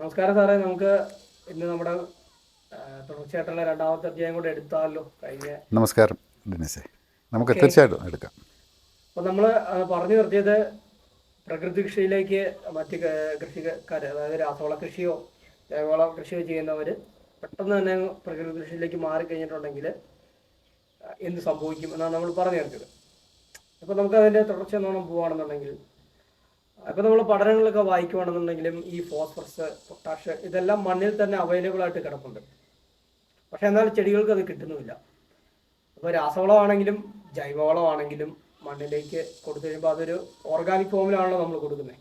നമസ്കാരം സാറേ. നമുക്ക് ഇന്ന് നമ്മുടെ തുടർച്ചയായിട്ടുള്ള രണ്ടാമത്തെ അധ്യായം കൂടെ എടുത്താലോ? കഴിഞ്ഞ നമസ്കാരം ദിനേശേ. നമുക്ക് തീർച്ചയായിട്ടും എടുക്കാം. അപ്പോൾ നമ്മൾ പറഞ്ഞു നിർത്തിയത് പ്രകൃതി കൃഷിയിലേക്ക് മറ്റ് കൃഷിക്കാർ അതായത് രാസവള കൃഷിയോ ജൈവവള കൃഷിയോ ചെയ്യുന്നവർ പെട്ടെന്ന് തന്നെ പ്രകൃതി കൃഷിയിലേക്ക് മാറിക്കഴിഞ്ഞിട്ടുണ്ടെങ്കിൽ എന്ത് സംഭവിക്കും എന്നാണ് നമ്മൾ പറഞ്ഞു നിർത്തിയത് അപ്പോൾ നമുക്ക് അതിന്റെ തുടർച്ച എന്നോണം പോവുകയാണെന്നുണ്ടെങ്കിൽ അപ്പോൾ നമ്മൾ പഠനങ്ങളൊക്കെ വായിക്കുകയാണെന്നുണ്ടെങ്കിലും ഈ ഫോസ്ഫറസ് പൊട്ടാഷ് ഇതെല്ലാം മണ്ണിൽ തന്നെ അവൈലബിൾ ആയിട്ട് കിടപ്പുണ്ട്. പക്ഷെ എന്നാൽ ചെടികൾക്ക് അത് കിട്ടുന്നുമില്ല. അപ്പോൾ രാസവളമാണെങ്കിലും ജൈവവളമാണെങ്കിലും മണ്ണിലേക്ക് കൊടുത്തു കഴിയുമ്പോൾ അതൊരു ഓർഗാനിക് ഫോമിലാണല്ലോ നമ്മൾ കൊടുക്കുന്നത്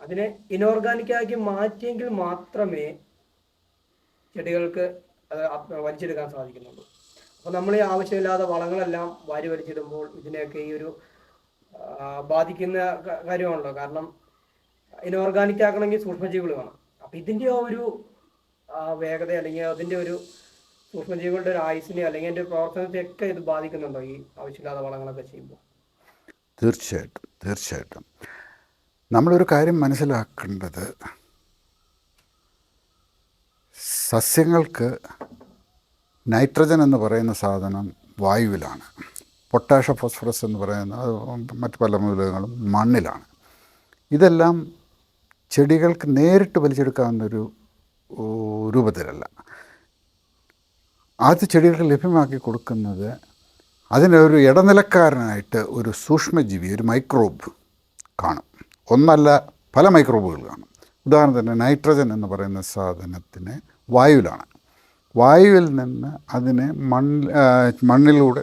അതിനെ ഇൻഓർഗാനിക് ആക്കി മാറ്റിയെങ്കിൽ മാത്രമേ ചെടികൾക്ക് വലിച്ചെടുക്കാൻ സാധിക്കുന്നുള്ളൂ. അപ്പോൾ നമ്മൾ ഈ ആവശ്യമില്ലാത്ത വളങ്ങളെല്ലാം വാരി വലിച്ചിടുമ്പോൾ ഇതിനെയൊക്കെ ഈ ഒരു ബാധിക്കുന്ന കാര്യമാണല്ലോ. കാരണം ഇനോർഗാനിക് ആക്കണമെങ്കിൽ സൂക്ഷ്മജീവികൾ വേണം. അപ്പൊ ഇതിന്റെ ആ ഒരു വേഗത അല്ലെങ്കിൽ അതിന്റെ ഒരു സൂക്ഷ്മജീവികളുടെ ഒരു ആയുസിനെ അല്ലെങ്കിൽ അതിന്റെ പ്രവർത്തനത്തെയൊക്കെ ഇത് ബാധിക്കുന്നുണ്ടോ ഈ ആവശ്യമില്ലാത്ത വളങ്ങളൊക്കെ ചെയ്യുമ്പോൾ? തീർച്ചയായിട്ടും തീർച്ചയായിട്ടും. നമ്മളൊരു കാര്യം മനസ്സിലാക്കേണ്ടത് സസ്യങ്ങൾക്ക് നൈട്രജൻ എന്ന് പറയുന്ന സാധനം വായുവിലാണ്. പൊട്ടാഷ ഫോസ്ഫറസ് എന്ന് പറയുന്ന മറ്റു പല മൂലകങ്ങളും മണ്ണിലാണ്. ഇതെല്ലാം ചെടികൾക്ക് നേരിട്ട് വലിച്ചെടുക്കാവുന്ന ഒരു രൂപത്തിലല്ല. അത് ചെടികൾക്ക് ലഭ്യമാക്കി കൊടുക്കുന്നത് അതിനൊരു ഇടനിലക്കാരനായിട്ട് ഒരു സൂക്ഷ്മജീവി ഒരു മൈക്രോബ് കാണും. ഒന്നല്ല പല മൈക്രോബുകൾ കാണും. ഉദാഹരണത്തിന് നൈട്രജൻ എന്ന് പറയുന്ന സാധനത്തിന് വായുവിലാണ്. വായുവിൽ നിന്ന് അതിനെ മണ്ണിൽ മണ്ണിലൂടെ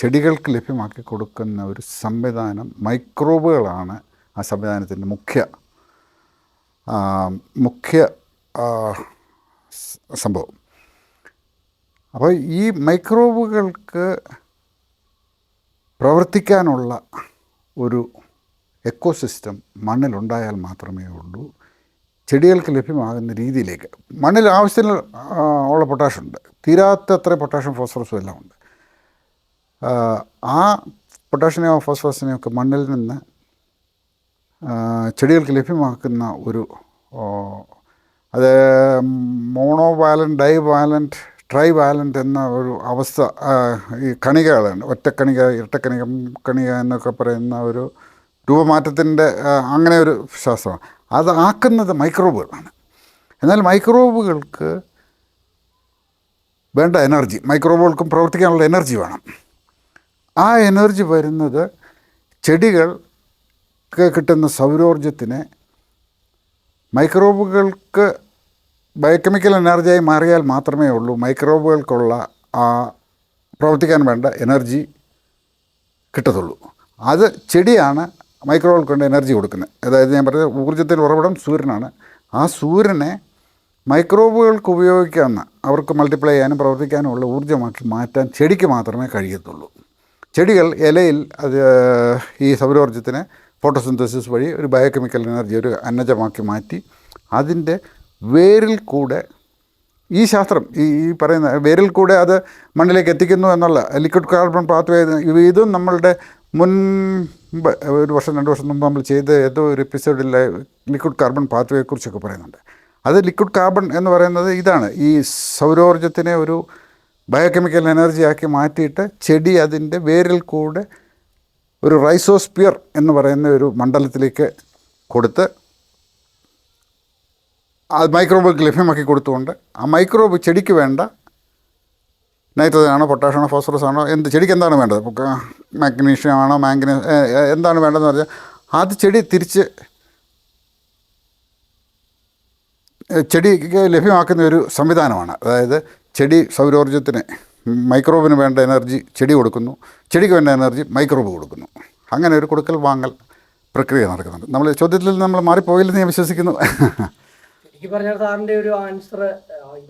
ചെടികൾക്ക് ലഭ്യമാക്കി കൊടുക്കുന്ന ഒരു സംവിധാനം മൈക്രോബുകളാണ് ആ സംവിധാനത്തിന്റെ മുഖ്യ മുഖ്യ സംഭവം. അപ്പോൾ ഈ മൈക്രോബുകൾക്ക് പ്രവർത്തിക്കാനുള്ള ഒരു എക്കോസിസ്റ്റം മണ്ണിലുണ്ടായാൽ മാത്രമേ ഉള്ളൂ. ചെടികൾക്ക് ലഭ്യമാകുന്ന രീതിയിലേക്ക്. മണ്ണിൽ ആവശ്യത്തിന് ഉള്ള ഉള്ള തീരാത്ത തീരാത്തത്ര പൊട്ടാഷ്യം ഫോസ്ഫറസും എല്ലാം ഉണ്ട്. ആ, പൊട്ടാഷ്യനെയോ ഫോസ്ഫറസിനെയോ ഒക്കെ മണ്ണിൽ നിന്ന് ചെടികൾക്ക് ലഭ്യമാക്കുന്ന ഒരു അത് monovalent divalent trivalent എന്ന ഒരു അവസ്ഥ ഈ കണികകളാണ് ഒറ്റക്കണിക ഇരട്ടക്കണിക കണിക എന്നൊക്കെ പറയുന്ന ഒരു രൂപമാറ്റത്തിന്റെ അങ്ങനെ ഒരു ശാസ്ത്രമാണ് അത് ആക്കുന്നത് മൈക്രോബുകളാണ്. എന്നാൽ മൈക്രോബുകൾക്ക് വേണ്ട എനർജി മൈക്രോബുകൾക്കും പ്രവർത്തിക്കാനുള്ള എനർജി വേണം. ആ എനർജി വരുന്നത് ചെടികൾക്ക് കിട്ടുന്ന സൗരോർജത്തിനെ മൈക്രോബുകൾക്ക് ബയോകെമിക്കൽ എനർജിയായി മാറിയാൽ മാത്രമേ ഉള്ളൂ മൈക്രോബുകൾക്കുള്ള ആ പ്രവർത്തിക്കാൻ വേണ്ട എനർജി കിട്ടത്തുള്ളൂ. അത് ചെടിയാണ് മൈക്രോബുകൾക്ക് കൊണ്ട് എനർജി കൊടുക്കുന്നത്. അതായത് ഞാൻ പറഞ്ഞത് ഊർജത്തിൽ ഉറവിടം സൂര്യനാണ്. ആ സൂര്യനെ മൈക്രോബുകൾക്ക് ഉപയോഗിക്കാവുന്ന അവർക്ക് മൾട്ടിപ്ലൈ ചെയ്യാനും പ്രവർത്തിക്കാനും ഉള്ള ഊർജമാക്കി മാറ്റാൻ ചെടിക്ക് മാത്രമേ കഴിയത്തുള്ളൂ. ചെടികൾ ഇലയിൽ അത് ഈ സൗരോർജത്തിനെ ഫോട്ടോസിന്തസിസ് വഴി ഒരു ബയോകെമിക്കൽ എനർജി ഒരു അന്നജമാക്കി മാറ്റി അതിന്റെ വേരിൽ കൂടെ ഈ ശാസ്ത്രം ഈ ഈ പറയുന്ന വേരിൽ കൂടെ അത് മണ്ണിലേക്ക് എത്തിക്കുന്നു എന്നുള്ള ലിക്വിഡ് കാർബൺ പാത്വേ ഇതും നമ്മളുടെ മുൻപ് ഒരു വർഷം രണ്ട് വർഷം മുമ്പ് നമ്മൾ ചെയ്ത ഏതോ ഒരു എപ്പിസോഡിൽ ലിക്വിഡ് കാർബൺ പാത്വേയെക്കുറിച്ചൊക്കെ പറയുന്നുണ്ട്. അത് ലിക്വിഡ് കാർബൺ എന്ന് പറയുന്നത് ഇതാണ്. ഈ സൗരോർജത്തിനെ ഒരു ബയോകെമിക്കൽ എനർജിയാക്കി മാറ്റിയിട്ട് ചെടി അതിന്റെ വേരിൽ കൂടെ ഒരു റൈസോസ്പിയർ എന്ന് പറയുന്ന ഒരു മണ്ഡലത്തിലേക്ക് കൊടുത്ത് അത് മൈക്രോബുകൾക്ക് ലഭ്യമാക്കി കൊടുത്തുകൊണ്ട് ആ മൈക്രോബ് ചെടിക്ക് വേണ്ട നൈട്രജൻ ആണോ പൊട്ടാഷ്യം ആണോ ഫോസ്ഫറസ് ആണോ എന്ത് ചെടിക്ക് എന്താണ് വേണ്ടത് മാഗ്നീഷ്യം ആണോ മാംഗനീസ് എന്താണ് വേണ്ടതെന്ന് പറഞ്ഞാൽ അത് ചെടി തിരിച്ച് ചെടിക്ക് ലഭ്യമാക്കുന്ന ഒരു സംവിധാനമാണ്. അതായത് ചെടി സൗരോർജത്തിന് മൈക്രോബിന് വേണ്ട എനർജി ചെടി കൊടുക്കുന്നു. ചെടിക്ക് വേണ്ട എനർജി മൈക്രോബ് കൊടുക്കുന്നു. അങ്ങനെ ഒരു കൊടുക്കൽ വാങ്ങൽ പ്രക്രിയ നടക്കുന്നുണ്ട്. നമ്മൾ ചോദ്യത്തിൽ നമ്മൾ മാറിപ്പോയില്ലെന്ന് ഞാൻ വിശ്വസിക്കുന്നു. എനിക്ക് പറഞ്ഞ സാറിന്റെ ഒരു ആൻസർ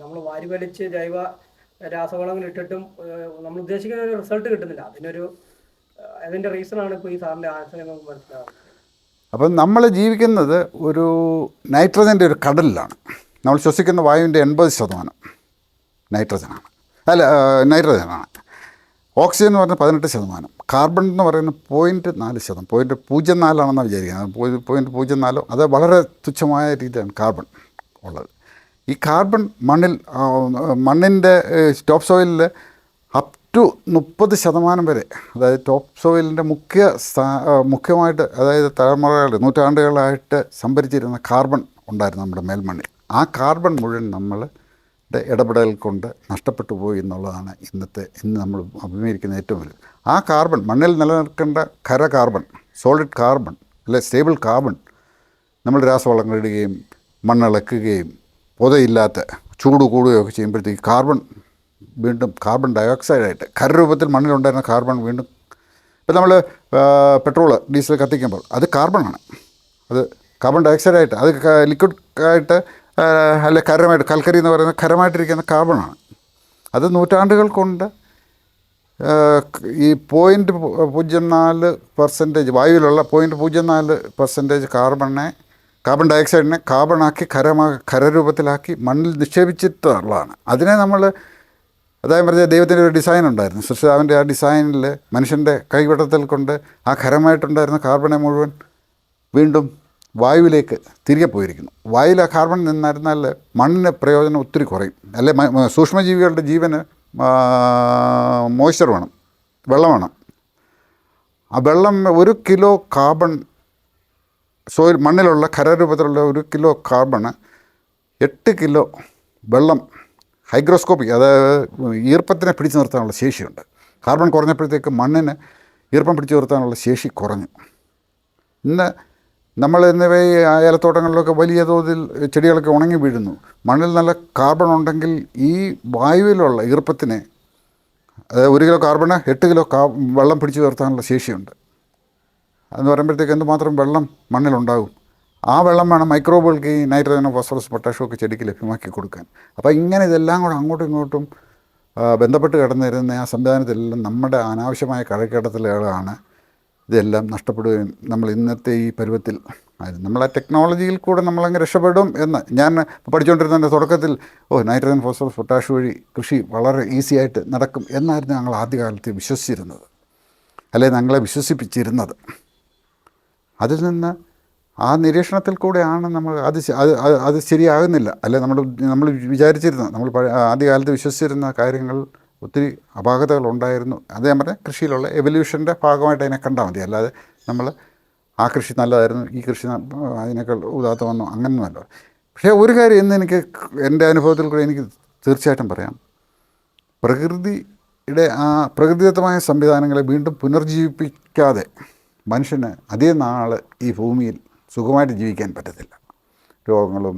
നമ്മൾ വാരി വലിച്ച് ജൈവ രാസവളങ്ങൾ ഇട്ടിട്ടും നമ്മൾ ഉദ്ദേശിക്കുന്ന ഒരു റിസൾട്ട് കിട്ടുന്നില്ല. അതിനൊരു അതിന്റെ റീസണാണ് ഇപ്പോൾ ഈ സാറിന്റെ ആൻസർ മനസ്സിലാവുന്നത്. അപ്പം നമ്മൾ ജീവിക്കുന്നത് ഒരു നൈട്രജന്റെ ഒരു കടലിലാണ്. നമ്മൾ ശ്വസിക്കുന്ന വായുവിന്റെ എൺപത് ശതമാനം നൈട്രജനാണ് അല്ല നൈട്രജനാണ് ഓക്സിജൻ എന്ന് പറഞ്ഞാൽ പതിനെട്ട് ശതമാനം. കാർബൺ എന്ന് പറയുന്നത് പോയിന്റ് നാല് ശതമാനം. പോയിന്റ് പൂജ്യം നാലാണെന്നാണ് വിചാരിക്കുന്നത്. പോയിന്റ് പൂജ്യം നാലോ? അത് വളരെ തുച്ഛമായ രീതിയാണ് കാർബൺ ഉള്ളത്. ഈ കാർബൺ മണ്ണിൽ മണ്ണിന്റെ ടോപ്പ് സോയിലിൽ അപ് ടു മുപ്പത് ശതമാനം വരെ അതായത് ടോപ്പ് സോയിലിന്റെ മുഖ്യ മുഖ്യമായിട്ട് അതായത് തലമുറകൾ നൂറ്റാണ്ടുകളായിട്ട് സംഭരിച്ചിരുന്ന കാർബൺ ഉണ്ടായിരുന്നു നമ്മുടെ മേൽമണ്ണിൽ. ആ കാർബൺ മുഴുവൻ നമ്മൾ ഇടപെടൽ കൊണ്ട് നഷ്ടപ്പെട്ടു പോയി എന്നുള്ളതാണ് ഇന്നത്തെ ഇന്ന് നമ്മൾ അഭിമുഖീകരിക്കുന്ന ഏറ്റവും വലിയ ആ കാർബൺ മണ്ണിൽ നിലനിൽക്കേണ്ട ഖര കാർബൺ സോളിഡ് കാർബൺ അല്ലെ സ്റ്റേബിൾ കാർബൺ നമ്മൾ രാസവളങ്ങൾ ഇടുകയും മണ്ണിളക്കുകയും പുതയില്ലാത്ത ചൂട് കൂടുകയൊക്കെ ചെയ്യുമ്പോഴത്തേക്ക് കാർബൺ വീണ്ടും കാർബൺ ഡയോക്സൈഡായിട്ട് ഖരരൂപത്തിൽ മണ്ണിലുണ്ടായിരുന്ന കാർബൺ വീണ്ടും ഇപ്പം നമ്മൾ പെട്രോൾ ഡീസൽ കത്തിക്കുമ്പോൾ അത് കാർബണാണ് അത് കാർബൺ ഡയോക്സൈഡായിട്ട് അത് ലിക്വിഡ് ആയിട്ട് അല്ലെ ഖരമായിട്ട് കൽക്കരി എന്ന് പറയുന്ന ഖരമായിട്ടിരിക്കുന്ന കാർബണാണ് അത് നൂറ്റാണ്ടുകൾ കൊണ്ട് ഈ പോയിന്റ് പൂജ്യം നാല് പെർസെന്റേജ് വായുവിലുള്ള പോയിന്റ് പൂജ്യം നാല് പെർസെന്റേജ് കാർബണിനെ കാർബൺ ഡയോക്സൈഡിനെ കാർബണാക്കി ഖരമാ ഖരരൂപത്തിലാക്കി മണ്ണിൽ നിക്ഷേപിച്ചിട്ടുള്ളതാണ്. അതിനെ നമ്മൾ അതായത് പറഞ്ഞാൽ ദൈവത്തിന്റെ ഒരു ഡിസൈൻ ഉണ്ടായിരുന്നു. സൃഷ്ടാവിന്റെ ആ ഡിസൈനിൽ മനുഷ്യന്റെ കൈവിടത്തിൽ കൊണ്ട് ആ ഖരമായിട്ടുണ്ടായിരുന്ന കാർബണെ മുഴുവൻ വീണ്ടും വായുവിലേക്ക് തിരികെ പോയിരിക്കുന്നു. വായുവിൽ ആ കാർബൺ നിന്നായിരുന്നാൽ മണ്ണിന് പ്രയോജനം ഒത്തിരി കുറയും. അല്ലെ സൂക്ഷ്മജീവികളുടെ ജീവന് മോയ്സ്ചർ വേണം വെള്ളം വേണം. ആ വെള്ളം ഒരു കിലോ കാർബൺ സോയിൽ മണ്ണിലുള്ള ഖരരൂപത്തിലുള്ള ഒരു കിലോ കാർബണ് എട്ട് കിലോ വെള്ളം ഹൈഗ്രോസ്കോപ്പിക് അതായത് ഈർപ്പത്തിനെ പിടിച്ചു നിർത്താനുള്ള ശേഷിയുണ്ട്. കാർബൺ കുറഞ്ഞപ്പോഴത്തേക്ക് മണ്ണിന് ഈർപ്പം പിടിച്ചു നിർത്താനുള്ള ശേഷി കുറഞ്ഞു. ഇന്ന് നമ്മൾ എന്നിവ ഈ ഏലത്തോട്ടങ്ങളിലൊക്കെ വലിയ തോതിൽ ചെടികളൊക്കെ ഉണങ്ങി വീഴുന്നു. മണ്ണിൽ നല്ല കാർബൺ ഉണ്ടെങ്കിൽ ഈ വായുവിലുള്ള ഈർപ്പത്തിനെ അതായത് ഒരു കിലോ കാർബണ് എട്ട് കിലോ കാ വെള്ളം പിടിച്ചു നിർത്താനുള്ള ശേഷിയുണ്ട്. എന്ന് പറയുമ്പോഴത്തേക്ക് എന്തുമാത്രം വെള്ളം മണ്ണിലുണ്ടാകും? ആ വെള്ളം വേണം മൈക്രോബുകൾക്ക് ഈ നൈട്രജനും ഫോസ്ഫറസ് പൊട്ടാഷ്യം ഒക്കെ ചെടിക്ക് ലഭ്യമാക്കി കൊടുക്കാൻ. അപ്പോൾ ഇങ്ങനെ ഇതെല്ലാം കൂടെ അങ്ങോട്ടും ഇങ്ങോട്ടും ബന്ധപ്പെട്ട് കിടന്നിരുന്ന ആ സംവിധാനത്തിലെല്ലാം നമ്മുടെ അനാവശ്യമായ കഴക്കിടത്തലുകളാണ് ഇതെല്ലാം നഷ്ടപ്പെടുകയും നമ്മൾ ഇന്നത്തെ ഈ പരുവത്തിൽ ആയിരുന്നു. നമ്മൾ ആ ടെക്നോളജിയിൽ കൂടെ നമ്മളങ്ങ് രക്ഷപ്പെടും എന്ന് ഞാൻ പഠിച്ചുകൊണ്ടിരുന്നതിന്റെ തുടക്കത്തിൽ ഓ നൈട്രജൻ ഫോസ്ഫറസ് പൊട്ടാഷ് വഴി കൃഷി വളരെ ഈസി ആയിട്ട് നടക്കും എന്നായിരുന്നു ഞങ്ങൾ ആദ്യകാലത്ത് വിശ്വസിച്ചിരുന്നത്. അല്ലെ? ഞങ്ങളെ വിശ്വസിപ്പിച്ചിരുന്നത്. അതിൽ നിന്ന് ആ നിരീക്ഷണത്തിൽ കൂടെയാണ് നമ്മൾ അത് അത് അത് ശരിയാകുന്നില്ല. അല്ലെ നമ്മൾ നമ്മൾ വിചാരിച്ചിരുന്ന നമ്മൾ ആദ്യകാലത്ത് വിശ്വസിച്ചിരുന്ന കാര്യങ്ങൾ ഒത്തിരി അപാകതകൾ ഉണ്ടായിരുന്നു. അത് ഞാൻ പറഞ്ഞ കൃഷിയിലുള്ള എവല്യൂഷന്റെ ഭാഗമായിട്ട് അതിനെ കണ്ടാൽ മതി. അല്ലാതെ നമ്മൾ ആ കൃഷി നല്ലതായിരുന്നു ഈ കൃഷി അതിനേക്കാൾ ഉദാത്ത വന്നു അങ്ങനെയൊന്നുമല്ല. പക്ഷേ ഒരു കാര്യം ഇന്ന് എനിക്ക് എന്റെ അനുഭവത്തിൽ കൂടെ എനിക്ക് തീർച്ചയായിട്ടും പറയാം. പ്രകൃതിയുടെ ആ പ്രകൃതിദത്തമായ സംവിധാനങ്ങളെ വീണ്ടും പുനർജീവിപ്പിക്കാതെ മനുഷ്യന് അധികം നാൾ ഈ ഭൂമിയിൽ സുഖമായിട്ട് ജീവിക്കാൻ പറ്റത്തില്ല. രോഗങ്ങളും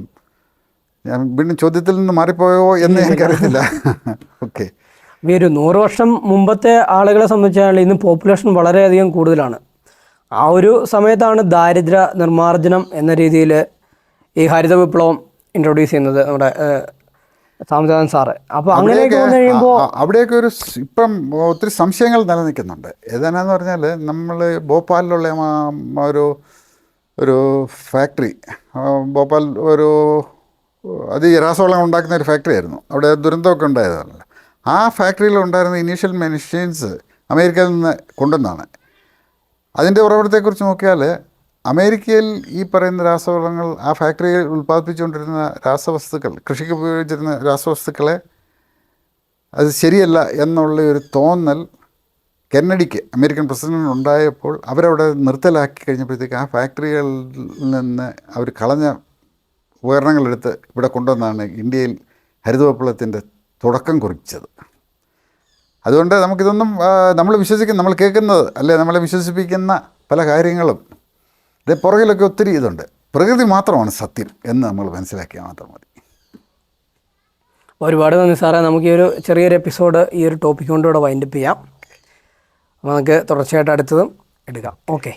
ഞാൻ വീണ്ടും ചോദ്യത്തിൽ നിന്ന് മാറിപ്പോയോ എന്ന് എനിക്കറിയത്തില്ല. ഓക്കെ ഈ ഒരു നൂറ് വർഷം മുമ്പത്തെ ആളുകളെ സംബന്ധിച്ചാൽ ഇന്ന് പോപ്പുലേഷൻ വളരെയധികം കൂടുതലാണ്. ആ ഒരു സമയത്താണ് ദാരിദ്ര്യ നിർമ്മാർജനം എന്ന രീതിയിൽ ഈ ഹരിത വിപ്ലവം ഇൻട്രൊഡ്യൂസ് ചെയ്യുന്നത് നമ്മുടെ സാംസദാൻ സാറ്. അപ്പൊ അങ്ങനെയൊക്കെ വന്നു കഴിയുമ്പോൾ അവിടെയൊക്കെ ഒരു ഇപ്പം ഒത്തിരി സംശയങ്ങൾ നിലനിൽക്കുന്നുണ്ട്. ഏതാണെന്ന് പറഞ്ഞാൽ നമ്മൾ ഭോപ്പാലിലുള്ള ഒരു ഒരു ഫാക്ടറി. ഭോപ്പാൽ ഒരു അത് ഈ രാസവളം ഉണ്ടാക്കുന്ന ഒരു ഫാക്ടറി ആയിരുന്നു. അവിടെ ദുരന്തമൊക്കെ ഉണ്ടായതാണല്ലോ. ആ ഫാക്ടറിയിൽ ഉണ്ടായിരുന്ന ഇനീഷ്യൽ മെഷീൻസ് അമേരിക്കയിൽ നിന്ന് കൊണ്ടുവന്നാണ്. അതിന്റെ ഉറവിടത്തെക്കുറിച്ച് നോക്കിയാൽ അമേരിക്കയിൽ ഈ പറയുന്ന രാസവളങ്ങൾ ആ ഫാക്ടറിയിൽ ഉൽപ്പാദിപ്പിച്ചുകൊണ്ടിരുന്ന രാസവസ്തുക്കൾ കൃഷിക്ക് ഉപയോഗിച്ചിരുന്ന രാസവസ്തുക്കളെ അത് ശരിയല്ല എന്നുള്ള ഒരു തോന്നൽ കെന്നഡിക്ക് അമേരിക്കൻ പ്രസിഡന്റ് ഉണ്ടായപ്പോൾ അവരവിടെ നിർത്തലാക്കി കഴിഞ്ഞപ്പോഴത്തേക്ക് ആ ഫാക്ടറികളിൽ നിന്ന് അവർ കളഞ്ഞ ഉപകരണങ്ങളെടുത്ത് ഇവിടെ കൊണ്ടുവന്നാണ് ഇന്ത്യയിൽ ഹരിതവിപ്ലവത്തിന്റെ തുടക്കം കുറിച്ചത്. അതുകൊണ്ട് നമുക്കിതൊന്നും നമ്മൾ വിശ്വസിക്കുന്ന നമ്മൾ കേൾക്കുന്നത് അല്ലെ നമ്മളെ വിശ്വസിപ്പിക്കുന്ന പല കാര്യങ്ങളും ഇത് പുറകിലൊക്കെ ഒത്തിരി ഇതുണ്ട്. പ്രകൃതി മാത്രമാണ് സത്യം എന്ന് നമ്മൾ മനസ്സിലാക്കിയാൽ മാത്രം മതി. ഒരുപാട് നന്ദി സാറേ. നമുക്ക് ഈ ഒരു ചെറിയൊരു എപ്പിസോഡ് ഈ ഒരു ടോപ്പിക് വൈൻഡപ്പ് ചെയ്യാം. നമുക്ക് തുടർച്ചയായിട്ട് അടുത്തതും എടുക്കാം. ഓക്കെ.